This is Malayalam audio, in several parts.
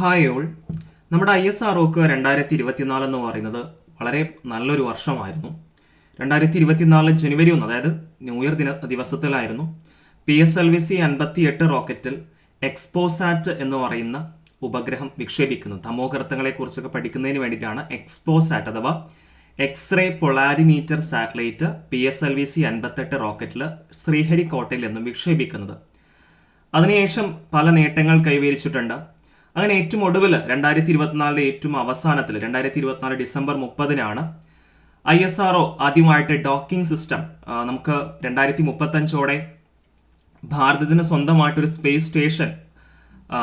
ഹായ് ഓൾ നമ്മുടെ ഐ എസ് ആർ ഒക്ക് രണ്ടായിരത്തി ഇരുപത്തിനാല് എന്ന് പറയുന്നത് വളരെ നല്ലൊരു വർഷമായിരുന്നു. രണ്ടായിരത്തി ഇരുപത്തിനാല് ജനുവരി ഒന്ന് അതായത് ന്യൂ ഇയർ ദിന ദിവസത്തിലായിരുന്നു. P S L V C അൻപത്തി എട്ട് റോക്കറ്റിൽ എക്സ്പോസാറ്റ് എന്ന് പറയുന്ന ഉപഗ്രഹം വിക്ഷേപിക്കുന്നു. തമോഗർത്തങ്ങളെ കുറിച്ചൊക്കെ പഠിക്കുന്നതിന് വേണ്ടിയിട്ടാണ് എക്സ്പോസാറ്റ് അഥവാ xray polarimeter satellite P S L V C അൻപത്തെട്ട് റോക്കറ്റിൽ ശ്രീഹരിക്കോട്ടയിൽ നിന്നും വിക്ഷേപിക്കുന്നത്. അതിനുശേഷം പല നേട്ടങ്ങൾ കൈവരിച്ചിട്ടുണ്ട്. അങ്ങനെ ഏറ്റവും ഒടുവിൽ രണ്ടായിരത്തി ഇരുപത്തിനാലിലെ ഏറ്റവും അവസാനത്തിൽ രണ്ടായിരത്തി ഇരുപത്തിനാല് ഡിസംബർ മുപ്പതിനാണ് ഐ എസ് ആർ ഒ ആദ്യമായിട്ട് ഡോക്കിംഗ് സിസ്റ്റം നമുക്ക് രണ്ടായിരത്തി മുപ്പത്തഞ്ചോടെ ഭാരതത്തിന് സ്വന്തമായിട്ടൊരു സ്പേസ് സ്റ്റേഷൻ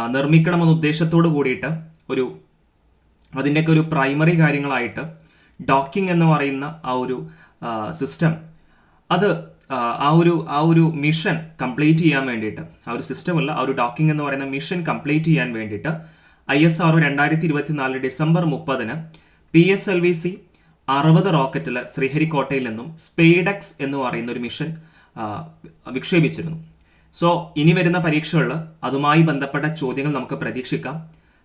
നിർമ്മിക്കണമെന്ന ഉദ്ദേശത്തോട് കൂടിയിട്ട് ഒരു അതിന്റെയൊക്കെ ഒരു പ്രൈമറി കാര്യങ്ങളായിട്ട് ഡോക്കിംഗ് എന്ന് പറയുന്ന ആ ഒരു സിസ്റ്റം. അത് ആ, ഒരു ആ ഒരു മിഷൻ കംപ്ലീറ്റ് ചെയ്യാൻ വേണ്ടിയിട്ട് ആ ഒരു സിസ്റ്റമുള്ള ആ ഒരു ഡോക്കിംഗ് എന്ന് പറയുന്ന മിഷൻ കംപ്ലീറ്റ് ചെയ്യാൻ വേണ്ടിയിട്ട് ഐ എസ് ആർ രണ്ടായിരത്തി ഇരുപത്തിനാല് ഡിസംബർ മുപ്പതിന് P S L V C അറുപത് റോക്കറ്റിൽ ശ്രീഹരിക്കോട്ടയിൽ നിന്നും സ്പെയ്ഡെക്സ് എന്ന് പറയുന്ന ഒരു മിഷൻ വിക്ഷേപിച്ചിരുന്നു. സോ ഇനി വരുന്ന പരീക്ഷകളിൽ അതുമായി ബന്ധപ്പെട്ട ചോദ്യങ്ങൾ നമുക്ക് പ്രതീക്ഷിക്കാം.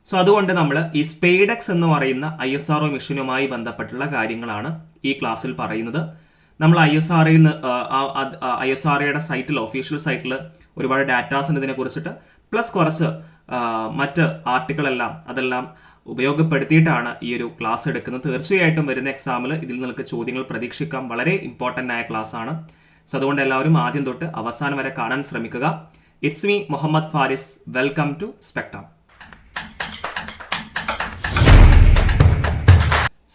സോ അതുകൊണ്ട് നമ്മൾ ഈ സ്പെയ്ഡെക്സ് എന്ന് പറയുന്ന ഐ എസ് ആർ മിഷനുമായി ബന്ധപ്പെട്ടുള്ള കാര്യങ്ങളാണ് ഈ ക്ലാസ്സിൽ പറയുന്നത്. നമ്മൾ I S R I S R ഐയുടെ സൈറ്റിൽ ഒഫീഷ്യൽ സൈറ്റിൽ ഒരുപാട് ഡാറ്റാസ് ഇതിനെ കുറിച്ചിട്ട്. പ്ലസ് കുറച്ച് മറ്റ് ആർട്ടിക്കിളെല്ലാം അതെല്ലാം ഉപയോഗപ്പെടുത്തിയിട്ടാണ് ഈ ഒരു ക്ലാസ് എടുക്കുന്നത്. തീർച്ചയായിട്ടും വരുന്ന എക്സാമിൽ ഇതിൽ നിങ്ങൾക്ക് ചോദ്യങ്ങൾ പ്രതീക്ഷിക്കാം. വളരെ ഇമ്പോർട്ടന്റ് ആയ ക്ലാസ് ആണ്. സോ അതുകൊണ്ട് എല്ലാവരും ആദ്യം തൊട്ട് അവസാനം വരെ കാണാൻ ശ്രമിക്കുക. It's me Muhammad Faris welcome to Spectrum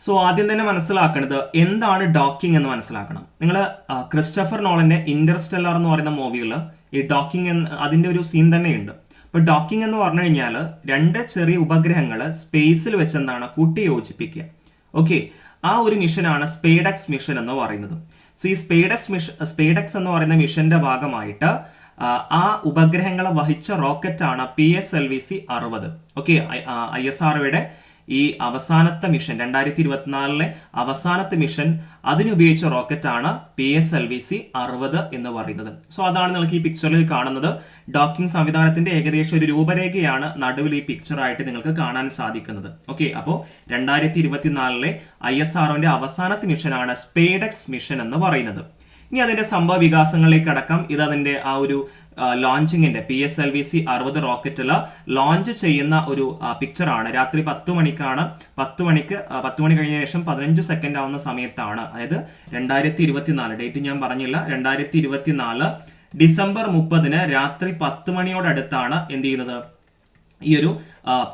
so ആദ്യം തന്നെ മനസ്സിലാക്കേണ്ടത് എന്താണ് ഡോക്കിംഗ് എന്ന് മനസ്സിലാക്കണം. നിങ്ങൾ ക്രിസ്റ്റഫർ നോളന്റെ ഇന്റർസ്റ്റെല്ലർ എന്ന് പറയുന്ന മൂവിയിൽ ഈ ഡോക്കിംഗ് എന്ന് അതിന്റെ ഒരു സീൻ തന്നെയുണ്ട്. അപ്പോൾ ഡോക്കിംഗ് എന്ന് പറഞ്ഞു കഴിഞ്ഞാൽ രണ്ട് ചെറിയ ഉപഗ്രഹങ്ങൾ സ്പേസിൽ വെച്ച് എന്താണ് കൂട്ടി യോജിപ്പിക്കുക. ഓക്കെ ആ ഒരു മിഷനാണ് സ്പേഡക്സ് മിഷൻ എന്ന് പറയുന്നത്. സോ ഈ സ്പേഡക്സ് മിഷൻ സ്പേഡക്സ് എന്ന് പറയുന്ന മിഷന്റെ ഭാഗമായിട്ട് ആ ഉപഗ്രഹങ്ങളെ വഹിച്ച റോക്കറ്റാണ് P S L V C അറുപത്. ഓക്കെ ഐ എസ് ആർഒയുടെ ഈ അവസാനത്തെ മിഷൻ രണ്ടായിരത്തി ഇരുപത്തിനാലിലെ അവസാനത്തെ മിഷൻ അതിനുപയോഗിച്ച റോക്കറ്റാണ് P S L V C അറുപത് എന്ന് പറയുന്നത്. സോ അതാണ് നിങ്ങൾക്ക് ഈ പിക്ചറിൽ കാണുന്നത്. ഡോക്കിംഗ് സംവിധാനത്തിന്റെ ഏകദേശം ഒരു രൂപരേഖയാണ് നടുവിൽ ഈ പിക്ചറായിട്ട് നിങ്ങൾക്ക് കാണാൻ സാധിക്കുന്നത്. ഓക്കെ അപ്പോൾ രണ്ടായിരത്തി ഇരുപത്തിനാലിലെ ഐ എസ് ആർഒന്റെ അവസാനത്തെ മിഷനാണ് സ്പേഡെക്സ് മിഷൻ എന്ന് പറയുന്നത്. ഇനി അതിന്റെ സംഭവ വികാസങ്ങളിലേക്ക് അടക്കം ഇത് അതിന്റെ ആ ഒരു ലോഞ്ചിങ്ങിന്റെ P S L V C അറുപത് റോക്കറ്റിൽ ലോഞ്ച് ചെയ്യുന്ന ഒരു പിക്ചറാണ് രാത്രി പത്ത് മണിക്കാണ്. പത്ത് മണിക്ക് പത്ത് മണി കഴിഞ്ഞ ശേഷം പതിനഞ്ച് സെക്കൻഡ് ആവുന്ന സമയത്താണ്. അതായത് രണ്ടായിരത്തി ഇരുപത്തിനാല് ഡേറ്റ് ഞാൻ പറഞ്ഞില്ല രണ്ടായിരത്തി ഇരുപത്തിനാല് ഡിസംബർ മുപ്പതിന് രാത്രി പത്ത് മണിയോടടുത്താണ് എന്ത് ചെയ്യുന്നത്? ഈ ഒരു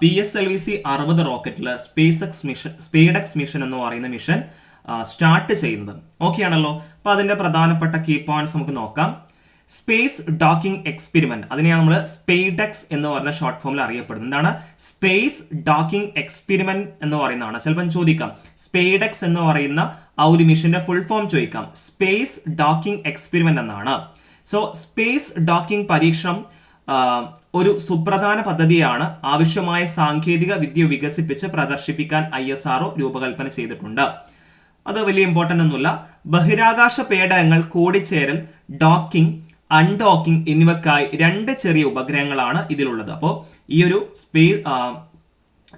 P S L V C അറുപത് റോക്കറ്റിൽ space X mission SpaDeX mission എന്ന് പറയുന്ന മിഷൻ സ്റ്റാർട്ട് ചെയ്യുന്നത്. ഓക്കെ ആണല്ലോ? അപ്പൊ അതിന്റെ പ്രധാനപ്പെട്ട കീ പോയിന്റ്സ് നമുക്ക് നോക്കാം. സ്പേസ് ഡോക്കിംഗ് എക്സ്പെരിമെന്റ് അതിനെയാണ് നമ്മൾ സ്പെയ്ഡെക്സ് എന്ന് പറയുന്ന ഷോർട്ട് ഫോമിൽ അറിയപ്പെടുന്നത്. എന്താണ്? സ്പേസ് ഡോക്കിംഗ് എക്സ്പെരിമെന്റ് എന്ന് പറയുന്നതാണ്. ചിലപ്പം ചോദിക്കാം. സ്പെയ്ഡെക്സ് എന്ന് പറയുന്ന ആ ഒരു മിഷന്റെ ഫുൾ ഫോം ചോദിക്കാം. സ്പേസ് ഡോക്കിംഗ് എക്സ്പെരിമെന്റ് എന്നാണ്. സോ സ്പേസ് ഡോക്കിംഗ് പരീക്ഷണം ഒരു സുപ്രധാന പദ്ധതിയാണ് ആവശ്യമായ സാങ്കേതിക വിദ്യ വികസിപ്പിച്ച് പ്രദർശിപ്പിക്കാൻ ഐ രൂപകൽപ്പന ചെയ്തിട്ടുണ്ട്. അത് വലിയ ഇമ്പോർട്ടന്റ് ഒന്നുമില്ല. ബഹിരാകാശ പേടകങ്ങൾ കൂടിച്ചേരൽ ഡോക്കിംഗ് അൺഡോക്കിംഗ് എന്നിവക്കായി രണ്ട് ചെറിയ ഉപഗ്രഹങ്ങളാണ് ഇതിലുള്ളത്. അപ്പോൾ ഈ ഒരു സ്പേ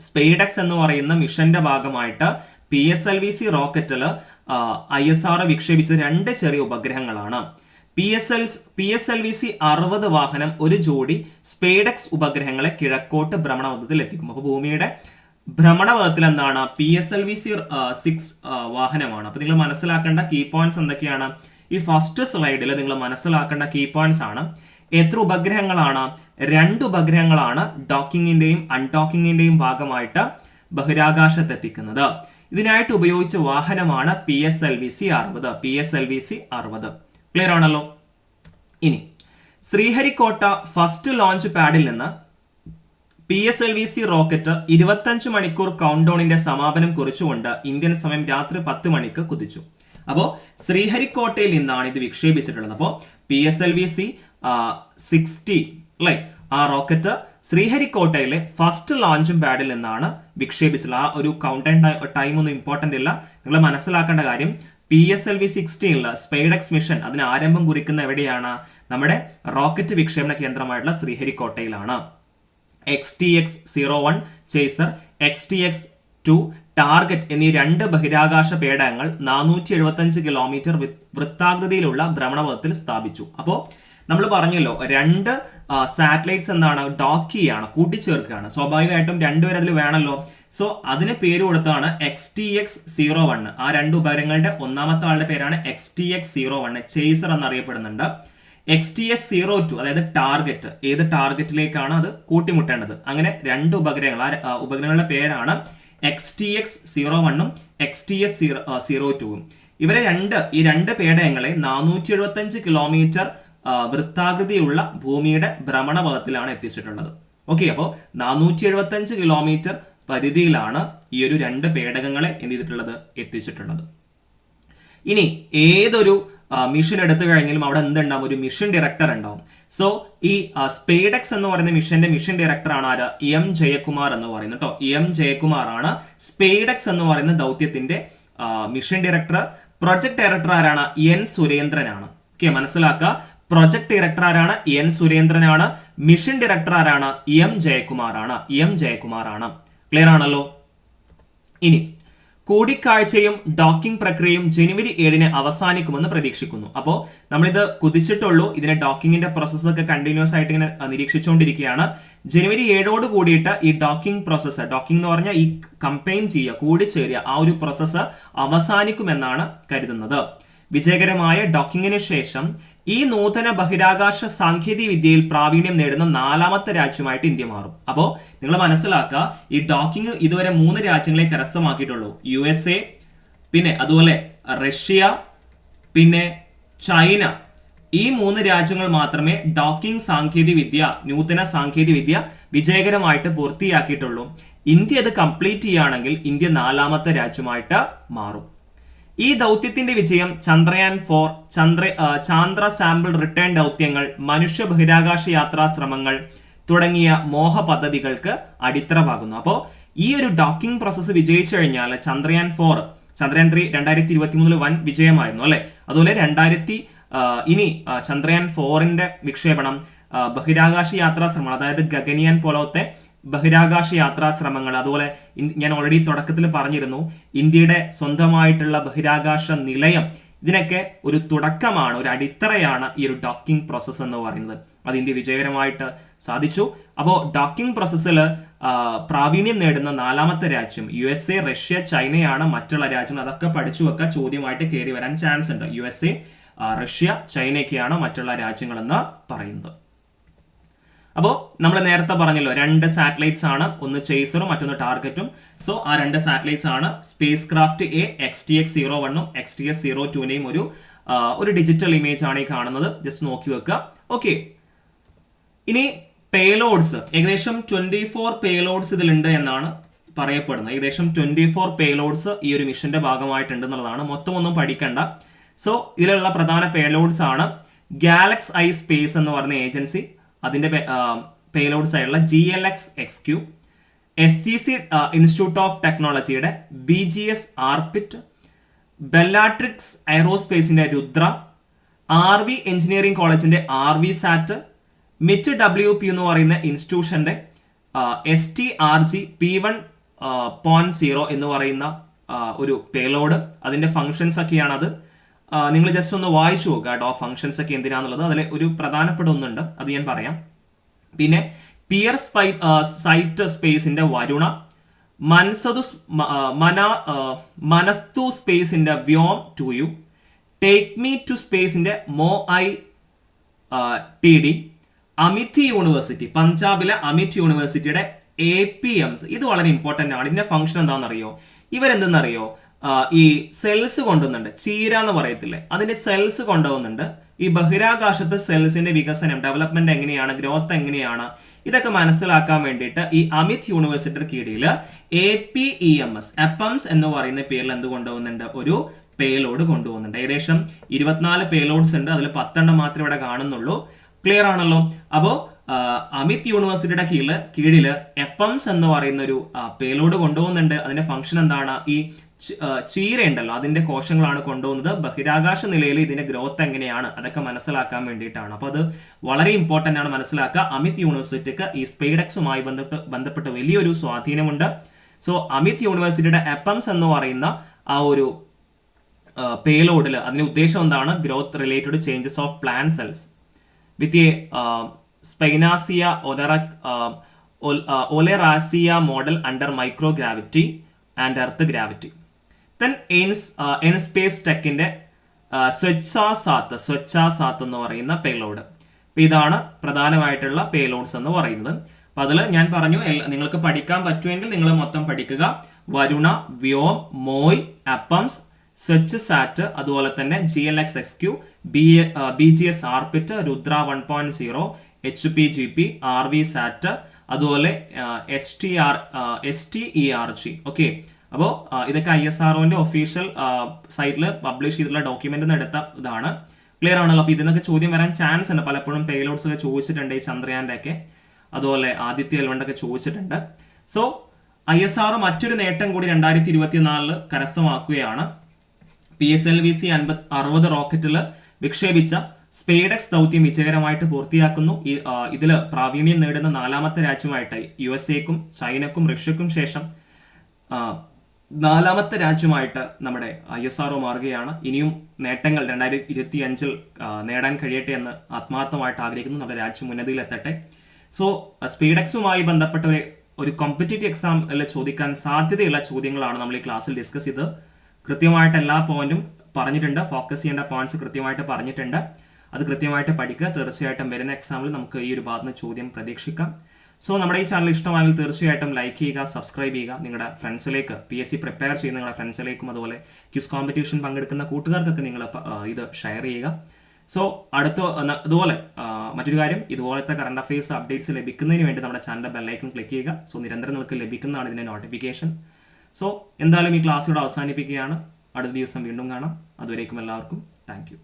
സ്പെയ്ഡെക്സ് എന്ന് പറയുന്ന മിഷന്റെ ഭാഗമായിട്ട് P S L V C റോക്കറ്റിൽ I S R വിക്ഷേപിച്ച രണ്ട് ചെറിയ ഉപഗ്രഹങ്ങളാണ്. P S L P S L V C അറുപത് വാഹനം ഒരു ജോഡി സ്പേഡക്സ് ഉപഗ്രഹങ്ങളെ കിഴക്കോട്ട് ഭ്രമണപഥത്തിൽ എത്തിക്കും. അപ്പോൾ ഭൂമിയുടെ ഭ്രമണപഥത്തിൽ എന്താണ് P S L V C six വാഹനമാണ്. അപ്പോൾ നിങ്ങൾ മനസ്സിലാക്കേണ്ട കീ പോയിന്റ്സ് എന്തൊക്കെയാണ്? ഈ ഫസ്റ്റ് സ്ലൈഡിൽ നിങ്ങൾ മനസ്സിലാക്കേണ്ട കീ പോയിന്റ്സ് ആണ്. എത്ര ഉപഗ്രഹങ്ങളാണ്? രണ്ട് ഉപഗ്രഹങ്ങളാണ് ഡോക്കിങ്ങിന്റെയും അൺടോക്കിങ്ങിന്റെയും ഭാഗമായിട്ട് ബഹിരാകാശത്തെത്തിക്കുന്നത്. ഇതിനായിട്ട് ഉപയോഗിച്ച വാഹനമാണ് P S L V C അറുപത്. P S L V C അറുപത്. ക്ലിയർ ആണല്ലോ? ഇനി ശ്രീഹരിക്കോട്ട ഫസ്റ്റ് ലോഞ്ച് പാഡിൽ നിന്ന് P S L V C rocket ഇരുപത്തഞ്ച് മണിക്കൂർ കൗണ്ട് ഡൗണിന്റെ സമാപനം കുറിച്ചുകൊണ്ട് ഇന്ത്യൻ സമയം രാത്രി പത്ത് മണിക്ക് കുതിച്ചു. അപ്പോൾ ശ്രീഹരിക്കോട്ടയിൽ നിന്നാണ് ഇത് വിക്ഷേപിച്ചിട്ടുള്ളത്. അപ്പോൾ P S L V C sixty അല്ലേ? ആ റോക്കറ്റ് ശ്രീഹരിക്കോട്ടയിലെ ഫസ്റ്റ് ലോഞ്ചും പാഡിൽ നിന്നാണ് വിക്ഷേപിച്ചത് ആ ഒരു കൗണ്ട് ടൈം ഒന്നും ഇമ്പോർട്ടന്റ് ഇല്ല. നിങ്ങൾ മനസ്സിലാക്കേണ്ട കാര്യം പി എസ് എൽ വി സിക്സ്റ്റീനിൽ സ്പെയ്ഡെക്സ് മിഷൻ അതിന് ആരംഭം കുറിക്കുന്ന എവിടെയാണ്? നമ്മുടെ റോക്കറ്റ് വിക്ഷേപണ കേന്ദ്രമായിട്ടുള്ള ശ്രീഹരിക്കോട്ടയിലാണ്. X T X zero one chaser X T X two target എന്നീ രണ്ട് ബഹിരാകാശ പേടകങ്ങൾ നാനൂറ്റി എഴുപത്തഞ്ച് കിലോമീറ്റർ വൃത്താകൃതിയിലുള്ള ഭ്രമണപഥത്തിൽ സ്ഥാപിച്ചു. അപ്പോൾ നമ്മൾ പറഞ്ഞല്ലോ രണ്ട് സാറ്റലൈറ്റ്സ് എന്താണ്? ഡോക്ക് ചെയ്യാണ് കൂട്ടിച്ചേർക്കുകയാണ്. സ്വാഭാവികമായിട്ടും രണ്ടുപേരെ അതിൽ വേണമല്ലോ സോ അതിന് പേര് കൊടുത്താണ് X T X zero one ആ രണ്ട് ഉപകരണങ്ങളുടെ ഒന്നാമത്തെ ആളുടെ പേരാണ് X T X zero one chaser എന്നറിയപ്പെടുന്നുണ്ട്. X T S zero two അതായത് ടാർഗറ്റ് ഏത് ടാർഗറ്റിലേക്കാണ് അത് കൂട്ടിമുട്ടേണ്ടത്? അങ്ങനെ രണ്ട് ഉപഗ്രഹങ്ങൾ ആ ഉപഗ്രഹങ്ങളുടെ പേരാണ് എക്സ് ടി എക്സ് സീറോ വണ്ണും X T S zero zero ടുവും ഇവരെ രണ്ട് ഈ രണ്ട് പേടയങ്ങളെ നാനൂറ്റി എഴുപത്തഞ്ച് കിലോമീറ്റർ വൃത്താകൃതിയുള്ള ഭൂമിയുടെ ഭ്രമണപഥത്തിലാണ് എത്തിച്ചിട്ടുള്ളത്. ഓക്കെ അപ്പോൾ നാനൂറ്റി എഴുപത്തഞ്ച് കിലോമീറ്റർ പരിധിയിലാണ് ഈ ഒരു രണ്ട് പേടകങ്ങളെ എന്ത് ചെയ്തിട്ടുള്ളത്? എത്തിച്ചിട്ടുള്ളത്. ഇനി ഏതൊരു മിഷൻ എടുത്തു കഴിഞ്ഞാലും അവിടെ എന്തുണ്ടാവും? ഒരു മിഷൻ ഡയറക്ടർ ഉണ്ടാവും. സോ ഈ സ്പേഡെക്സ് എന്ന് പറയുന്ന മിഷന്റെ മിഷൻ ഡയറക്ടർ ആണ് ആര്? എം ജയകുമാർ എന്ന് പറയുന്നത് കേട്ടോ എം ജയകുമാർ ആണ് സ്പേഡെക്സ് എന്ന് പറയുന്ന ദൗത്യത്തിന്റെ മിഷൻ ഡയറക്ടർ പ്രൊജക്ട് ഡയറക്ടർ ആരാണ്? എൻ സുരേന്ദ്രനാണ് ഓക്കെ മനസ്സിലാക്കുക പ്രൊജക്ട് ഡയറക്ടർ ആരാണ്? എൻ സുരേന്ദ്രനാണ് മിഷൻ ഡയറക്ടർ ആരാണ്? എം ജയകുമാർ ആണ്. എം ജയകുമാർ ആണ്. ക്ലിയർ ആണല്ലോ? ഇനി കൂടിക്കാഴ്ചയും ഡോക്കിംഗ് പ്രക്രിയയും ജനുവരി ഏഴിന് അവസാനിക്കുമെന്ന് പ്രതീക്ഷിക്കുന്നു. അപ്പോൾ നമ്മളിത് കുതിച്ചിട്ടുള്ളൂ. ഇതിന്റെ ഡോക്കിങ്ങിന്റെ പ്രോസസ്സ് ഒക്കെ കണ്ടിന്യൂസ് ആയിട്ട് ഇങ്ങനെ നിരീക്ഷിച്ചുകൊണ്ടിരിക്കുകയാണ്. ജനുവരി ഏഴോട് കൂടിയിട്ട് ഈ ഡോക്കിംഗ് പ്രോസസ്സ് ഡോക്കിംഗ് എന്ന് പറഞ്ഞാൽ ഈ കമ്പയിൻ ചെയ്യുക കൂടിച്ചേരുക ആ ഒരു പ്രോസസ്സ് അവസാനിക്കുമെന്നാണ് കരുതുന്നത്. വിജയകരമായ ഡോക്കിങ്ങിന് ശേഷം ഈ നൂതന ബഹിരാകാശ സാങ്കേതിക വിദ്യയിൽ പ്രാവീണ്യം നേടുന്ന നാലാമത്തെ രാജ്യമായിട്ട് ഇന്ത്യ മാറും. അപ്പോൾ നിങ്ങൾ മനസ്സിലാക്കുക ഈ ഡോക്കിംഗ് ഇതുവരെ മൂന്ന് രാജ്യങ്ങളെ കരസ്ഥമാക്കിയിട്ടുള്ളൂ. യു എസ് എ പിന്നെ അതുപോലെ റഷ്യ പിന്നെ ചൈന. ഈ മൂന്ന് രാജ്യങ്ങൾ മാത്രമേ ഡോക്കിംഗ് സാങ്കേതിക വിദ്യ നൂതന സാങ്കേതിക വിദ്യ വിജയകരമായിട്ട് പൂർത്തിയാക്കിയിട്ടുള്ളൂ. ഇന്ത്യ അത് കംപ്ലീറ്റ് ചെയ്യുകയാണെങ്കിൽ ഇന്ത്യ നാലാമത്തെ രാജ്യമായിട്ട് മാറും. ഈ ദൗത്യത്തിന്റെ വിജയം ചന്ദ്രയാൻ ഫോർ ചന്ദ്ര ചാന്ദ്ര സാമ്പിൾ റിട്ടേൺ ദൗത്യങ്ങൾ മനുഷ്യ ബഹിരാകാശ യാത്രാ ശ്രമങ്ങൾ തുടങ്ങിയ മോഹ പദ്ധതികൾക്ക് അടിത്തറവാകുന്നു. അപ്പോൾ ഈ ഒരു ഡോക്കിംഗ് പ്രോസസ്സ് വിജയിച്ചു കഴിഞ്ഞാൽ ചന്ദ്രയാൻ ഫോർ ചന്ദ്രയാൻ ത്രീ രണ്ടായിരത്തി ഇരുപത്തി മൂന്നിൽ വൻ വിജയമായിരുന്നു അല്ലെ? അതുപോലെ രണ്ടായിരത്തി ഇനി ചന്ദ്രയാൻ ഫോറിന്റെ വിക്ഷേപണം ബഹിരാകാശ യാത്രാ ശ്രമം അതായത് ഗഗനിയാൻ പോലത്തെ ബഹിരാകാശ യാത്രാ ശ്രമങ്ങൾ അതുപോലെ ഞാൻ ഓൾറെഡി തുടക്കത്തിൽ പറഞ്ഞിരുന്നു ഇന്ത്യയുടെ സ്വന്തമായിട്ടുള്ള ബഹിരാകാശ നിലയം ഇതിനൊക്കെ ഒരു തുടക്കമാണ് ഒരു അടിത്തറയാണ് ഈ ഒരു ഡോക്കിംഗ് പ്രോസസ്സ് എന്ന് പറയുന്നത്. അത് ഇന്ത്യ വിജയകരമായിട്ട് സാധിച്ചു. അപ്പോൾ ഡോക്കിംഗ് പ്രോസസ്സിൽ പ്രാവീണ്യം നേടുന്ന നാലാമത്തെ രാജ്യം യു എസ് എ റഷ്യ ചൈനയാണ് മറ്റുള്ള രാജ്യങ്ങൾ. അതൊക്കെ പഠിച്ചു വെക്കുക ചോദ്യമായിട്ട് കയറി വരാൻ ചാൻസ് ഉണ്ട്. യു എസ് എ റഷ്യ ചൈനയൊക്കെയാണ് മറ്റുള്ള രാജ്യങ്ങളെന്ന് പറയുന്നത്. അപ്പോൾ നമ്മൾ നേരത്തെ പറഞ്ഞല്ലോ രണ്ട് സാറ്റലൈറ്റ്സ് ആണ് ഒന്ന് ചേസറും മറ്റൊന്ന് ടാർഗറ്റും സോ ആ രണ്ട് സാറ്റലൈറ്റ്സ് ആണ് spacecraft A X T X zero വണ്ണും എക്സ് ടി എക്സ് സീറോ ടുവിനെയും ഒരു ഒരു ഡിജിറ്റൽ ഇമേജ് ആണ് ഈ കാണുന്നത്. ജസ്റ്റ് നോക്കി വെക്കുക. ഓക്കെ ഇനി പേലോഡ്സ് ഏകദേശം ട്വന്റി ഫോർ പേലോഡ്സ് ഇതിലുണ്ട് എന്നാണ് പറയപ്പെടുന്നത്. ഏകദേശം ട്വന്റി ഫോർ പേലോഡ്സ് ഈ ഒരു മിഷന്റെ ഭാഗമായിട്ടുണ്ട് എന്നുള്ളതാണ്. മൊത്തം ഒന്നും പഠിക്കണ്ട. സോ ഇതിലുള്ള പ്രധാന പേലോഡ്സ് ആണ് ഗാലക്സ് ഐ സ്പേസ് എന്ന് പറയുന്ന ഏജൻസി അതിന്റെ payload സൈഡുള്ള G L X X Q S G C institute of ടെക്നോളജിയുടെ B G S Arpit Bellatrix എയറോസ്പേസിന്റെ Rudra R V engineering കോളേജിന്റെ R V sat MIT W P എന്ന് പറയുന്ന ഇൻസ്റ്റിറ്റ്യൂഷന്റെ S T R G P one point zero എന്ന് പറയുന്ന ഒരു പേലോഡ് അതിന്റെ ഫങ്ഷൻസ് ഒക്കെയാണത്. നിങ്ങൾ ജസ്റ്റ് ഒന്ന് വായിച്ചു നോക്കുക കേട്ടോ ഫംഗ്ഷൻസ് ഒക്കെ എന്തിനാന്നുള്ളത്. അതിൽ ഒരു പ്രധാനപ്പെട്ട ഒന്നുണ്ട് അത് ഞാൻ പറയാം. പിന്നെ പിയർ സ്പൈ സൈറ്റ് സ്പേസിന്റെ വരുണ മൻസതു മന മനസ്തു സ്പേസിന്റെ Vyom two U take me to സ്പേസിന്റെ മോ I T D Amity university പഞ്ചാബിലെ അമിത് യൂണിവേഴ്സിറ്റിയുടെ എ പി എംസ് ഇത് വളരെ ഇമ്പോർട്ടന്റ് ആണ്. ഇതിന്റെ ഫംഗ്ഷൻ എന്താണെന്നറിയോ? ഇവരെന്തെന്നറിയോ? ഈ സെൽസ് കൊണ്ടുവന്നുണ്ട് ചീര എന്ന് പറയത്തില്ലേ? അതിന്റെ സെൽസ് കൊണ്ടുവന്നുണ്ട് ഈ ബഹിരാകാശത്ത് സെൽസിന്റെ വികസനം ഡെവലപ്മെന്റ് എങ്ങനെയാണ് ഗ്രോത്ത് എങ്ങനെയാണ് ഇതൊക്കെ മനസ്സിലാക്കാൻ വേണ്ടിയിട്ട് ഈ അമിത് യൂണിവേഴ്സിറ്റിയുടെ കീഴിൽ A P E M S APEMS എന്ന് പറയുന്ന പേരിൽ എന്ത് കൊണ്ടുപോകുന്നുണ്ട് ഒരു പേലോഡ് കൊണ്ടുപോകുന്നുണ്ട് ഏകദേശം ഇരുപത്തിനാല് പേലോഡ്സ് ഉണ്ട്. അതിൽ പത്തെണ്ണം മാത്രമേ ഇവിടെ കാണുന്നുള്ളൂ. ക്ലിയർ ആണല്ലോ? അപ്പോൾ അമിത് യൂണിവേഴ്സിറ്റിയുടെ കീഴിൽ കീഴിൽ എപ്പംസ് എന്ന് പറയുന്ന ഒരു പേലോഡ് കൊണ്ടുപോകുന്നുണ്ട് അതിന്റെ ഫംഗ്ഷൻ എന്താണ്? ഈ ചീരയുണ്ടല്ലോ. അതിന്റെ കോശങ്ങളാണ് കൊണ്ടുപോകുന്നത് ബഹിരാകാശ നിലയിൽ ഇതിന്റെ ഗ്രോത്ത് എങ്ങനെയാണ്? അതൊക്കെ മനസ്സിലാക്കാൻ വേണ്ടിയിട്ടാണ്. അപ്പോൾ അത് വളരെ ഇമ്പോർട്ടന്റ് ആണ് മനസ്സിലാക്കുക. അമിത് യൂണിവേഴ്സിറ്റിക്ക് ഈ സ്പെയ്ഡെക്സുമായി ബന്ധപ്പെട്ട് ബന്ധപ്പെട്ട് വലിയൊരു സ്വാധീനമുണ്ട്. സോ അമിത് യൂണിവേഴ്സിറ്റിയുടെ എപ്പംസ് എന്ന് പറയുന്ന ആ ഒരു പേലോഡിൽ അതിന്റെ ഉദ്ദേശം എന്താണ്? Growth related changes of plan cells with a spinacia olera oleracea model under micro gravity and earth gravity then എൻസ് N space ടെക്കിന്റെ സ്വച്ഛാസാത്ത് സ്വച്ഛാസാത്ത് എന്ന് പറയുന്ന പേലോഡ് അപ്പൊ ഇതാണ് പ്രധാനമായിട്ടുള്ള പേലോഡ്സ് എന്ന് പറയുന്നത്. അപ്പൊ അതിൽ ഞാൻ പറഞ്ഞു നിങ്ങൾക്ക് പഠിക്കാൻ പറ്റുമെങ്കിൽ നിങ്ങൾ മൊത്തം പഠിക്കുക. വരുണ വ്യോം മോയ് അപ്പംസ് സ്വച്ച് സാറ്റ് അതുപോലെ തന്നെ G L X X Q B B G S Arpit Rudra one point zero H P G P R V sat അതുപോലെ S T R S T E R G. Okay? അപ്പോൾ ഇതൊക്കെ ഐ എസ് ആർ ഒഫീഷ്യൽ സൈറ്റിൽ പബ്ലിഷ് ചെയ്തിട്ടുള്ള ഡോക്യുമെന്റ് എടുത്ത ഇതാണ്. ക്ലിയർ ആണല്ലോ? അപ്പോൾ ഇതിനൊക്കെ ചോദ്യം വരാൻ ചാൻസ് ഉണ്ട്. പലപ്പോഴും പേലോഡ്സ് ഒക്കെ ചോദിച്ചിട്ടുണ്ട് ഈ ചന്ദ്രയാന്റെ ഒക്കെ. അതുപോലെ ആദിത്യ എൽവണ്ടൊക്കെ ചോദിച്ചിട്ടുണ്ട്. സോ ഐ എസ് ആർ മറ്റൊരു നേട്ടം കൂടി രണ്ടായിരത്തി ഇരുപത്തിനാലിൽ കരസ്ഥമാക്കുകയാണ്. P S L V C അൻപത് അറുപത് റോക്കറ്റിൽ വിക്ഷേപിച്ച സ്പെയ്ഡെക്സ് ദൗത്യം വിജയകരമായിട്ട് പൂർത്തിയാക്കുന്നു. ഇതിൽ പ്രാവീണ്യം നേടുന്ന നാലാമത്തെ രാജ്യമായിട്ട് യു എസ് എക്കും ചൈനക്കും റഷ്യക്കും ശേഷം നാലാമത്തെ രാജ്യമായിട്ട് നമ്മുടെ ഐ എസ് ആർ മാറുകയാണ്. ഇനിയും നേട്ടങ്ങൾ രണ്ടായിരത്തി ഇരുപത്തി അഞ്ചിൽ നേടാൻ കഴിയട്ടെ എന്ന് ആത്മാർത്ഥമായിട്ട് ആഗ്രഹിക്കുന്നു. നമ്മുടെ രാജ്യം ഉന്നതിയിലെത്തട്ടെ സോ സ്പീഡെക്സുമായി ബന്ധപ്പെട്ട ഒരു ഒരു കോമ്പറ്റേറ്റീവ് എക്സാമിൽ ചോദിക്കാൻ സാധ്യതയുള്ള ചോദ്യങ്ങളാണ് നമ്മൾ ഈ ക്ലാസ്സിൽ ഡിസ്കസ് ചെയ്ത് കൃത്യമായിട്ട് എല്ലാ പോയിന്റും പറഞ്ഞിട്ടുണ്ട്. ഫോക്കസ് ചെയ്യേണ്ട പോയിന്റ്സ് കൃത്യമായിട്ട് പറഞ്ഞിട്ടുണ്ട്. അത് കൃത്യമായിട്ട് പഠിക്കുക. തീർച്ചയായിട്ടും വരുന്ന എക്സാമിൽ നമുക്ക് ഈ ഒരു ഭാഗത്ത് ചോദ്യം പ്രതീക്ഷിക്കാം. സോ നമ്മുടെ ഈ ചാനൽ ഇഷ്ടമാണെങ്കിൽ തീർച്ചയായിട്ടും ലൈക്ക് ചെയ്യുക സബ്സ്ക്രൈബ് ചെയ്യുക. നിങ്ങളുടെ ഫ്രണ്ട്സിലേക്ക് പി എസ് സി പ്രിപ്പയർ ചെയ്യുന്ന നിങ്ങളുടെ ഫ്രണ്ട്സിലേക്കും അതുപോലെ ക്യൂസ് കോമ്പറ്റീഷൻ പങ്കെടുക്കുന്ന കൂട്ടുകാർക്കൊക്കെ നിങ്ങൾ ഇത് ഷെയർ ചെയ്യുക. സോ അടുത്ത അതുപോലെ ഇതുപോലെ മറ്റൊരു കാര്യം ഇതുപോലത്തെ കറണ്ട് അഫയേഴ്സ് അപ്ഡേറ്റ്സ് ലഭിക്കുന്നതിന് വേണ്ടി നമ്മുടെ ചാനലിന്റെ ബെല്ലൈക്കൺ ക്ലിക്ക് ചെയ്യുക. സോ നിരന്തരം നിങ്ങൾക്ക് ലഭിക്കുന്നതാണ് ഇതിന്റെ നോട്ടിഫിക്കേഷൻ സോ എന്തായാലും ഈ ക്ലാസ് ഇവിടെ അവസാനിപ്പിക്കുകയാണ്. അടുത്ത ദിവസം വീണ്ടും കാണാം. അതുവരേക്കും എല്ലാവർക്കും. താങ്ക്